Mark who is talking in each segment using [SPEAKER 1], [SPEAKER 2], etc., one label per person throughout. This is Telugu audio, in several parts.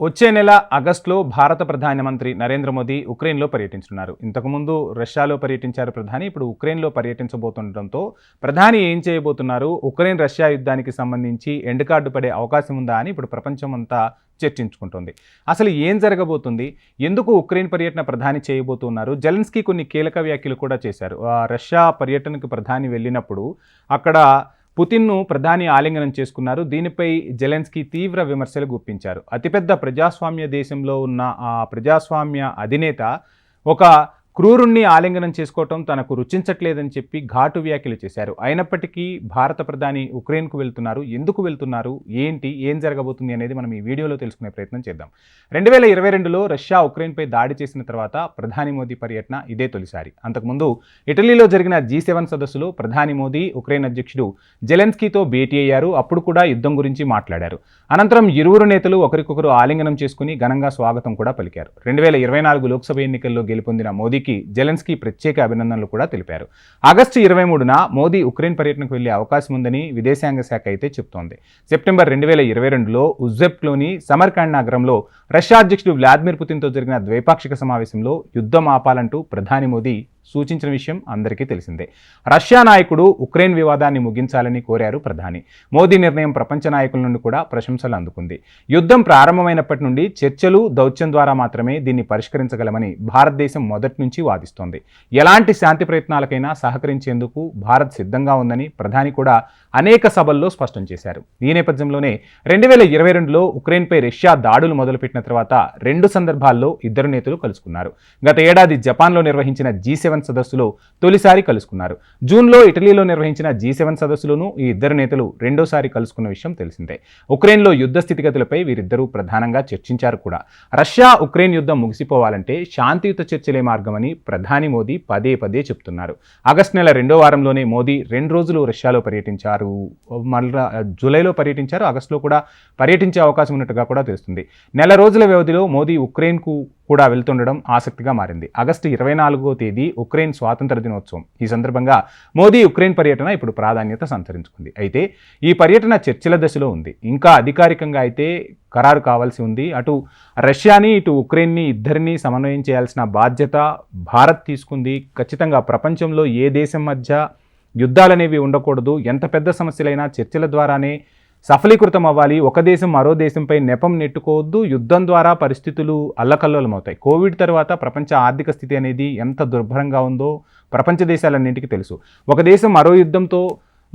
[SPEAKER 1] వచ్చే నెల ఆగస్టులో భారత ప్రధానమంత్రి నరేంద్ర మోదీ ఉక్రెయిన్లో పర్యటించనున్నారు. ఇంతకుముందు రష్యాలో పర్యటించారు ప్రధాని ఇప్పుడు ఉక్రెయిన్లో పర్యటించబోతుండటంతో ప్రధాని ఏం చేయబోతున్నారు? ఉక్రెయిన్ రష్యా యుద్ధానికి సంబంధించి ఎండ్ కార్డు పడే అవకాశం ఉందా అని ఇప్పుడు ప్రపంచం అంతా చర్చించుకుంటోంది. అసలు ఏం జరగబోతుంది? ఎందుకు ఉక్రెయిన్ పర్యటన ప్రధాని చేయబోతున్నారు? జెలెన్స్కీ కొన్ని కీలక వ్యాఖ్యలు కూడా చేశారు. ఆ రష్యా పర్యటనకు ప్రధాని వెళ్ళినప్పుడు అక్కడ పుతిన్ను ప్రధాని ఆలింగనం చేసుకున్నారు. దీనిపై జెలెన్స్కీ తీవ్ర విమర్శలు గుప్పించారు. అతిపెద్ద ప్రజాస్వామ్య దేశంలో ఉన్న ఆ ప్రజాస్వామ్య అధినేత ఒక క్రూరుణ్ణి ఆలింగనం చేసుకోవటం తనకు రుచించట్లేదని చెప్పి ఘాటు వ్యాఖ్యలు చేశారు. అయినప్పటికీ భారత ప్రధాని ఉక్రెయిన్కు వెళ్తున్నారు. ఎందుకు వెళ్తున్నారు? ఏంటి? ఏం జరగబోతుంది అనేది మనం ఈ వీడియోలో తెలుసుకునే ప్రయత్నం చేద్దాం. రెండు వేల ఇరవై రెండులో రష్యా ఉక్రెయిన్పై దాడి చేసిన తర్వాత ప్రధాని మోదీ పర్యటన ఇదే తొలిసారి. అంతకుముందు ఇటలీలో జరిగిన జీ సెవెన్ సదస్సులో ప్రధాని మోదీ ఉక్రెయిన్ అధ్యక్షుడు జెలెన్స్కీతో భేటీ అయ్యారు. అప్పుడు కూడా యుద్ధం గురించి మాట్లాడారు. అనంతరం ఇరువురు నేతలు ఒకరికొకరు ఆలింగనం చేసుకుని ఘనంగా స్వాగతం కూడా పలికారు. రెండు వేల ఇరవై నాలుగు లోక్సభ ఎన్నికల్లో గెలుపొందిన మోదీకి జెలెన్స్కీ ప్రత్యేక అభినందనలు కూడా తెలిపారు. ఆగస్టు ఇరవై మూడున మోదీ ఉక్రెయిన్ పర్యటనకు వెళ్ళే అవకాశం ఉందని విదేశాంగ శాఖ అయితే చెబుతోంది సెప్టెంబర్ రెండు వేల ఇరవై రెండులో ఉజ్బెక్లోని సమర్కాండ్ నగరంలో రష్యా అధ్యక్షుడు వ్లాదిమిర్ పుతిన్తో జరిగిన ద్వైపాక్షిక సమావేశంలో యుద్ధం ఆపాలంటూ ప్రధాని మోదీ సూచించిన విషయం అందరికీ తెలిసిందే. రష్యా నాయకుడు ఉక్రెయిన్ వివాదాన్ని ముగించాలని కోరారు ప్రధాని. మోదీ నిర్ణయం ప్రపంచ నాయకుల నుండి కూడా ప్రశంసలు అందుకుంది. యుద్ధం ప్రారంభమైనప్పటి నుండి చర్చలు దౌత్యం ద్వారా మాత్రమే దీన్ని పరిష్కరించగలమని భారతదేశం మొదటి నుంచి వాదిస్తోంది. ఎలాంటి శాంతి ప్రయత్నాలకైనా సహకరించేందుకు భారత్ సిద్ధంగా ఉందని ప్రధాని కూడా అనేక సభల్లో స్పష్టం చేశారు. ఈ నేపథ్యంలోనే రెండు వేల ఇరవై రెండులో ఉక్రెయిన్పై రష్యా దాడులు మొదలుపెట్టిన తర్వాత రెండు సందర్భాల్లో ఇద్దరు నేతలు కలుసుకున్నారు. గత ఏడాది జపాన్లో నిర్వహించిన జీ సెవెన్ సదస్సులో తొలిసారి కలుసుకున్నారు. జూన్లో ఇటలీలో నిర్వహించిన జీ సెవెన్ సదస్సులోనూ ఈ ఇద్దరు నేతలు రెండోసారి కలుసుకున్న విషయం తెలిసిందే. ఉక్రెయిన్లో యుద్ధ స్థితిగతులపై వీరిద్దరూ ప్రధానంగా చర్చించారు కూడా. రష్యా ఉక్రెయిన్ యుద్ధం ముగిసిపోవాలంటే శాంతియుత చర్చలే మార్గమని ప్రధాని మోదీ పదే పదే చెప్తున్నారు. ఆగస్టు నెల రెండో వారంలోనే మోదీ రెండు రోజులు రష్యాలో పర్యటించారు. మళ్ళా జూలైలో పర్యటించారు. ఆగస్టులో కూడా పర్యటించే అవకాశం ఉన్నట్టుగా కూడా తెలుస్తుంది. నెల రోజుల వ్యవధిలో మోదీ ఉక్రెయిన్కు కూడా వెళ్తుండడం ఆసక్తిగా మారింది. ఆగస్టు ఇరవై నాలుగో తేదీ ఉక్రెయిన్ స్వాతంత్ర దినోత్సవం. ఈ సందర్భంగా మోదీ ఉక్రెయిన్ పర్యటన ఇప్పుడు ప్రాధాన్యత సంతరించుకుంది. అయితే ఈ పర్యటన చర్చల దశలో ఉంది. ఇంకా అధికారికంగా అయితే ఖరారు కావాల్సి ఉంది. అటు రష్యాని ఇటు ఉక్రెయిన్ని ఇద్దరిని సమన్వయం చేయాల్సిన బాధ్యత భారత్ తీసుకుంది. ఖచ్చితంగా ప్రపంచంలో ఏ దేశం మధ్య యుద్ధాలనేవి ఉండకూడదు. ఎంత పెద్ద సమస్యలైనా చర్చల ద్వారానే సఫలీకృతం అవ్వాలి. ఒక దేశం మరో దేశంపై నెపం నెట్టుకోవద్దు. యుద్ధం ద్వారా పరిస్థితులు అల్లకల్లోలమవుతాయి. కోవిడ్ తర్వాత ప్రపంచ ఆర్థిక స్థితి అనేది ఎంత దుర్భరంగా ఉందో ప్రపంచ దేశాలన్నింటికీ తెలుసు. ఒక దేశం మరో యుద్ధంతో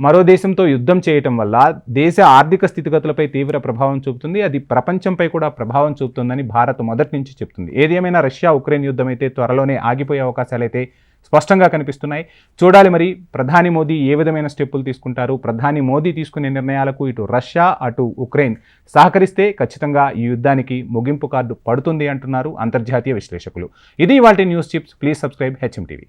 [SPEAKER 1] మరో దేశంతో యుద్ధం చేయటం వల్ల దేశ ఆర్థిక స్థితిగతులపై తీవ్ర ప్రభావం చూపుతుంది. అది ప్రపంచంపై కూడా ప్రభావం చూపుతుందని భారత్ మొదటి నుంచి చెప్తుంది. ఏదేమైనా రష్యా ఉక్రెయిన్ యుద్ధం అయితే త్వరలోనే ఆగిపోయే అవకాశాలైతే స్పష్టంగా కనిపిస్తున్నాయి. చూడాలి మరి ప్రధాని మోదీ ఏ విధమైన స్టెప్పులు తీసుకుంటారు? ప్రధాని మోదీ తీసుకునే నిర్ణయాలకు ఇటు రష్యా అటు ఉక్రెయిన్ సహకరిస్తే ఖచ్చితంగా ఈ యుద్ధానికి ముగింపు కార్డు పడుతుంది అంటున్నారు అంతర్జాతీయ విశ్లేషకులు. ఇది వాటి news chips. Please subscribe HM TV.